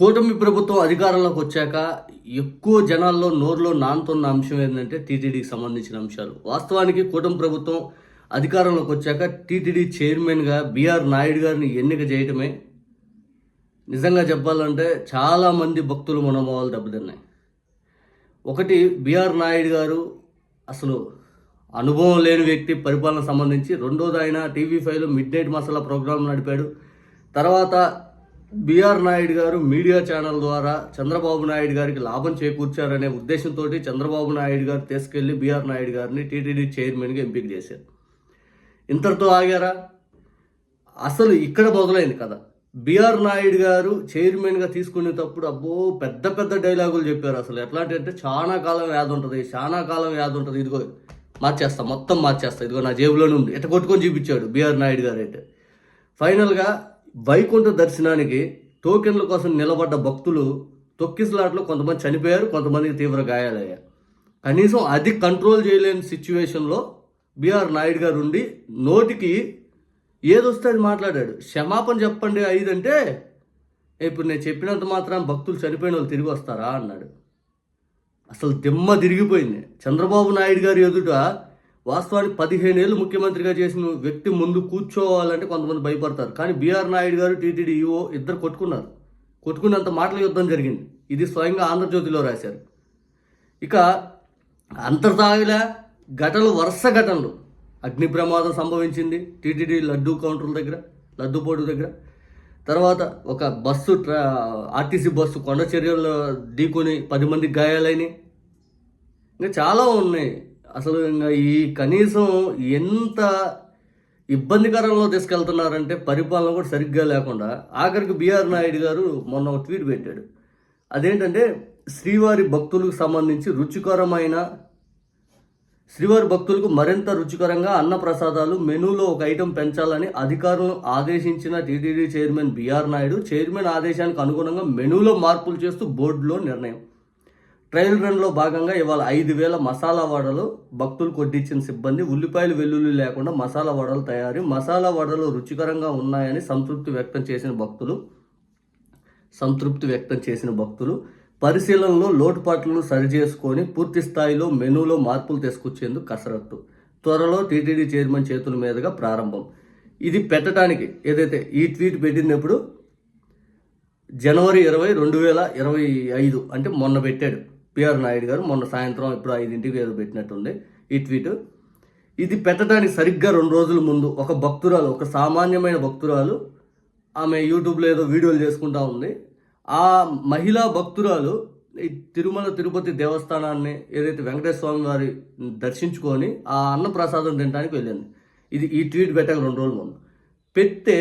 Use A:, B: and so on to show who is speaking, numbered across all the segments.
A: కూటమి ప్రభుత్వం అధికారంలోకి వచ్చాక ఎక్కువ జనాల్లో నోరులో నానుతున్న అంశం ఏంటంటే టీటీడీకి సంబంధించిన అంశాలు. వాస్తవానికి కూటమి ప్రభుత్వం అధికారంలోకి వచ్చాక టీటీడీ చైర్మన్గా బీఆర్ నాయుడు గారిని ఎన్నిక చేయటమే నిజంగా చెప్పాలంటే చాలామంది భక్తులు మనోభావాలు దెబ్బతిన్నాయి. ఒకటి బీఆర్ నాయుడు గారు అసలు అనుభవం లేని వ్యక్తి పరిపాలన సంబంధించి రెండోది ఆయన టీవీ ఫైవ్లో మిడ్ నైట్ మసాలా ప్రోగ్రాం నడిపాడు. తర్వాత బీఆర్ నాయుడు గారు మీడియా ఛానల్ ద్వారా చంద్రబాబు నాయుడు గారికి లాభం చేకూర్చారనే ఉద్దేశంతో చంద్రబాబు నాయుడు గారు తీసుకెళ్ళి బీఆర్ నాయుడు గారిని టీటీడీ చైర్మన్గా ఎంపిక చేశారు. ఇంతటితో ఆగారా? అసలు ఇక్కడ మొదలైంది కదా బీఆర్ నాయుడు గారు చైర్మన్గా తీసుకునేటప్పుడు అబ్బో పెద్ద పెద్ద డైలాగులు చెప్పారు అసలు. ఎట్లాంటి అంటే చాలా కాలం వ్యాధి ఉంటుంది చాలా కాలం వ్యాధి ఉంటుంది ఇదిగో మార్చేస్తా మొత్తం మార్చేస్తా ఇదిగో నా జేబులోనే ఉంది. ఎట్ట కొట్టుకొని చూపించాడు బీఆర్ నాయుడు గారు అయితే. ఫైనల్గా వైకుంఠ దర్శనానికి టోకెన్ల కోసం నిలబడ్డ భక్తులు తొక్కిసలాట్లో కొంతమంది చనిపోయారు కొంతమందికి తీవ్ర గాయాలయ్యారు కనీసం అది కంట్రోల్ చేయలేని సిచ్యువేషన్లో బీఆర్ నాయుడు గారు ఉండి నోటికి ఏదొస్తే అది మాట్లాడాడు. క్షమాపణ చెప్పండి ఐదంటే ఇప్పుడు నేను చెప్పినంత మాత్రం భక్తులు చనిపోయిన వాళ్ళు తిరిగి వస్తారా అన్నాడు. అసలు దిమ్మ తిరిగిపోయింది. చంద్రబాబు నాయుడు గారి ఎదుట వాస్తవానికి పదిహేను ఏళ్ళు ముఖ్యమంత్రిగా చేసిన వ్యక్తి ముందు కూర్చోవాలంటే కొంతమంది భయపడతారు. కానీ బీఆర్ నాయుడు గారు టీటీడీ ఈఓ ఇద్దరు కొట్టుకున్నారు. కొట్టుకున్నంత మాటల యుద్ధం జరిగింది. ఇది స్వయంగా ఆంధ్రజ్యోతిలో రాశారు. ఇక అంతర్దాగిలా ఘటనలు వరుస ఘటనలు. అగ్ని ప్రమాదం సంభవించింది టీటీడీ లడ్డూ కౌంటర్ల దగ్గర లడ్డూపోటు దగ్గర. తర్వాత ఒక బస్సు ట్రా ఆర్టీసీ బస్సు కొండ చర్యల్లో ఢీకొని పది మంది గాయాలైనవి ఇంకా చాలా ఉన్నాయి. అసలు ఇంకా ఈ కనీసం ఎంత ఇబ్బందికరంలో తీసుకెళ్తున్నారంటే పరిపాలన కూడా సరిగ్గా లేకుండా ఆఖరికి బీఆర్ నాయుడు గారు మొన్న ఒక ట్వీట్ పెట్టాడు. అదేంటంటే శ్రీవారి భక్తులకు సంబంధించి రుచికరమైన శ్రీవారి భక్తులకు మరింత రుచికరంగా అన్న ప్రసాదాలు మెనూలో ఒక ఐటెం పెంచాలని అధికారులను ఆదేశించిన TTD chairman BR Naidu chairman ఆదేశానికి అనుగుణంగా మెనూలో మార్పులు చేస్తూ బోర్డులో నిర్ణయం. ట్రయల్ రన్లో భాగంగా ఇవాళ ఐదు వేల మసాలా వడలు భక్తులు కొట్టించిన సిబ్బంది ఉల్లిపాయలు వెల్లుల్లి లేకుండా మసాలా వడలు తయారీ. మసాలా వడలు రుచికరంగా ఉన్నాయని సంతృప్తి వ్యక్తం చేసిన భక్తులు సంతృప్తి వ్యక్తం చేసిన భక్తులు పరిశీలనలో లోటుపాట్లను సరిచేసుకొని పూర్తి స్థాయిలో మెనూలో మార్పులు తీసుకొచ్చేందుకు కసరత్తు. త్వరలో టీటీడీ చైర్మన్ చేతుల మీదుగా ప్రారంభం. ఇది పెట్టడానికి ఏదైతే ఈ ట్వీట్ పెట్టినప్పుడు జనవరి ఇరవై రెండు వేల ఇరవై ఐదు అంటే మొన్న పెట్టాడు. పిఆర్ నాయుడు గారు మొన్న సాయంత్రం ఇప్పుడు ఐదింటికి ఏదో పెట్టినట్టుంది ఈ ట్వీట్. ఇది పెట్టడానికి సరిగ్గా రెండు రోజుల ముందు ఒక భక్తురాలు ఒక సామాన్యమైన భక్తురాలు ఆమె యూట్యూబ్లో ఏదో వీడియోలు చేసుకుంటా ఉంది. ఆ మహిళా భక్తురాలు ఈ తిరుమల తిరుపతి దేవస్థానాన్ని ఏదైతే వెంకటేశ్వర స్వామి వారి దర్శించుకొని ఆ అన్న ప్రసాదం తినడానికి వెళ్ళింది. ఇది ఈ ట్వీట్ పెట్టాక రెండు రోజుల ముందు. పెడితే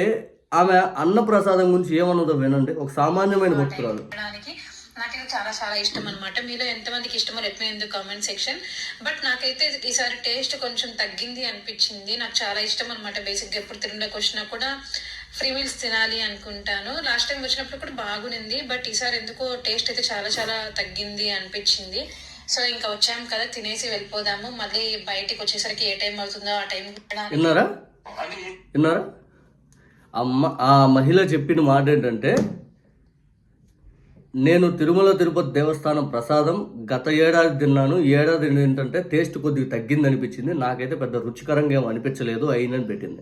A: ఆమె అన్న ప్రసాదం గురించి ఏమన్నదో వినండి. ఒక సామాన్యమైన భక్తురాలు.
B: చాలా చాలా ఇష్టం అనమాట మీలో ఎంతమందికి ఇష్టమో let me in comment section but నాకైతే ఈసారి టేస్ట్ కొంచెం తగ్గింది అనిపించింది. నాకు చాలా ఇష్టం అనమాట బేసిక్గా ఎప్పుడు తిరుమలకి వచ్చినా కూడా ఫ్రీ మీల్స్ తినాలి అనుకుంటాను. లాస్ట్ టైం వచ్చినప్పుడు కూడా బాగునింది బట్ ఈసారి ఎందుకో టేస్ట్ అయితే చాలా చాలా తగ్గింది అనిపించింది. సో ఇంకా వచ్చాము కదా తినేసి వెళ్ళిపోదాము. మళ్ళీ బయటికి వచ్చేసరికి ఏ టైం అవుతుందో ఆ టైం
A: విన్నారా? విన్నారా? అమ్మ ఆ మహిళ చెప్పిన మాట ఏంటంటే నేను తిరుమల తిరుపతి దేవస్థానం ప్రసాదం గత ఏడాది తిన్నాను. ఏడాది ఏంటంటే టేస్ట్ కొద్దిగా తగ్గింది అనిపించింది నాకైతే పెద్ద రుచికరంగా ఏం అనిపించలేదు అయినని పెట్టింది.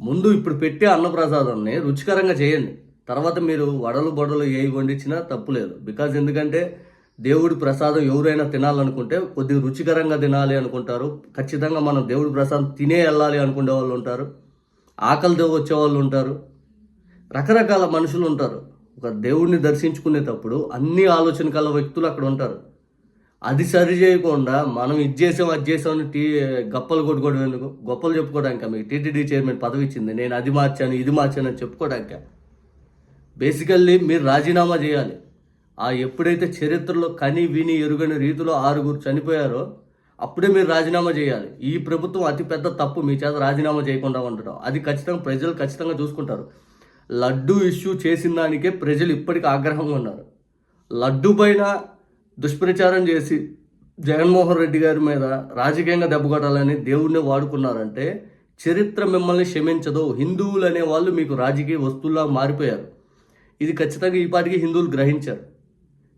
A: ముందు ఇప్పుడు పెట్టే అన్నప్రసాదాన్ని రుచికరంగా చేయండి. తర్వాత మీరు వడలు బొడలు ఏ వండించినా తప్పులేదు బికాజ్ ఎందుకంటే దేవుడి ప్రసాదం ఎవరైనా తినాలనుకుంటే కొద్దిగా రుచికరంగా తినాలి అనుకుంటారు. ఖచ్చితంగా మనం దేవుడి ప్రసాదం తినే వెళ్ళాలి అనుకునే వాళ్ళు ఉంటారు. ఆకలితో వచ్చే వాళ్ళు ఉంటారు. రకరకాల మనుషులు ఉంటారు. ఒక దేవుడిని దర్శించుకునేటప్పుడు అన్ని ఆలోచన కల వ్యక్తులు అక్కడ ఉంటారు. అది సరి చేయకుండా మనం ఇది చేసాం అది చేసామని టీ గప్పలు కొట్టుకోవడం ఎందుకు? గొప్పలు చెప్పుకోవడానికి? మీకు టీటీడీ చైర్మన్ పదవి ఇచ్చింది నేను అది మార్చాను ఇది మార్చాను అని చెప్పుకోవడానికి? బేసికల్లీ మీరు రాజీనామా చేయాలి. ఆ ఎప్పుడైతే చరిత్రలో కని విని ఎరుగని రీతిలో ఆరుగురు చనిపోయారో అప్పుడే మీరు రాజీనామా చేయాలి. ఈ ప్రభుత్వం అతిపెద్ద తప్పు. మీ చేత రాజీనామా చేయకుండా ఉండటం. అది ఖచ్చితంగా ప్రజలు ఖచ్చితంగా చూసుకుంటారు. లడ్డు ఇష్యూ చేసిన దానికే ప్రజలు ఇప్పటికీ ఆగ్రహంగా ఉన్నారు. లడ్డు పైన దుష్ప్రచారం చేసి జగన్మోహన్ రెడ్డి గారి మీద రాజకీయంగా దెబ్బకొట్టాలని దేవుణ్ణి వాడుకున్నారంటే చరిత్ర మిమ్మల్ని క్షమించదు. హిందువులు అనే వాళ్ళు మీకు రాజకీయ వస్తువులా మారిపోయారు. ఇది ఖచ్చితంగా ఈ పాటికి హిందువులు గ్రహించారు.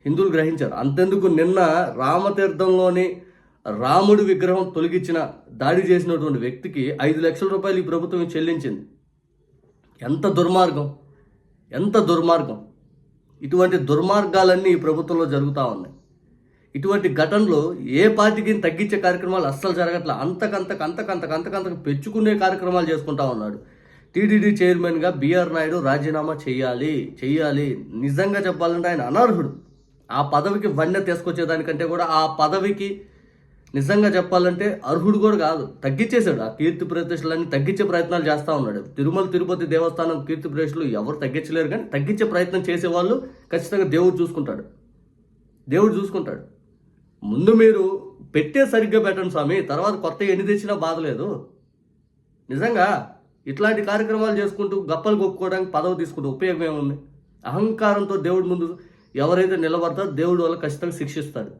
A: హిందువులు గ్రహించారు. అంతెందుకు నిన్న రామతీర్థంలోని రాముడి విగ్రహం తొలగించిన దాడి చేసినటువంటి వ్యక్తికి ఐదు లక్షల రూపాయలు ఈ ప్రభుత్వం చెల్లించింది. ఎంత దుర్మార్గం ఎంత దుర్మార్గం. ఇటువంటి దుర్మార్గాలన్నీ ఈ ప్రభుత్వంలో జరుగుతూ ఉన్నాయి. ఇటువంటి ఘటనలు ఏ పార్టీకి తగ్గించే కార్యక్రమాలు అస్సలు జరగట్లే. అంతకంతకు అంతకంతకు అంతకంతకు పెంచుకునే కార్యక్రమాలు చేసుకుంటా ఉన్నాడు. టీడీడీ చైర్మన్గా బీఆర్ నాయుడు రాజీనామా చేయాలి చేయాలి. నిజంగా చెప్పాలంటే ఆయన అనర్హుడు. ఆ పదవికి వన్నె తీసుకొచ్చేదానికంటే కూడా ఆ పదవికి నిజంగా చెప్పాలంటే అర్హుడు కూడా కాదు. తగ్గించేశాడు. ఆ కీర్తి ప్రతిష్టలన్నీ తగ్గించే ప్రయత్నాలు చేస్తూ ఉన్నాడు. తిరుమల తిరుపతి దేవస్థానం కీర్తి ప్రతిష్టలు ఎవరు తగ్గించలేరు కానీ తగ్గించే ప్రయత్నం చేసేవాళ్ళు ఖచ్చితంగా దేవుడు చూసుకుంటాడు. దేవుడు చూసుకుంటాడు. ముందు మీరు పెట్టే సరిగ్గా పెట్టండి స్వామి తర్వాత కొత్త ఎన్ని తెచ్చినా బాధలేదు నిజంగా ఇట్లాంటి కార్యక్రమాలు చేసుకుంటూ గప్పలు కొట్టుకోవడానికి పదవి తీసుకుంటూ ఉపయోగం ఏముంది? అహంకారంతో దేవుడి ముందు ఎవరైతే నిలబడతారో దేవుడు వల్ల ఖచ్చితంగా శిక్షిస్తాడు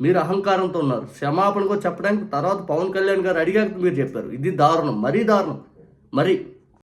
A: మీరు అహంకారంతో ఉన్నారు. క్షమాపణ కూడా చెప్పడానికి తర్వాత పవన్ కళ్యాణ్ గారు అడిగాక మీరు చెప్పారు. ఇది దారుణం. మరీ దారుణం. మరి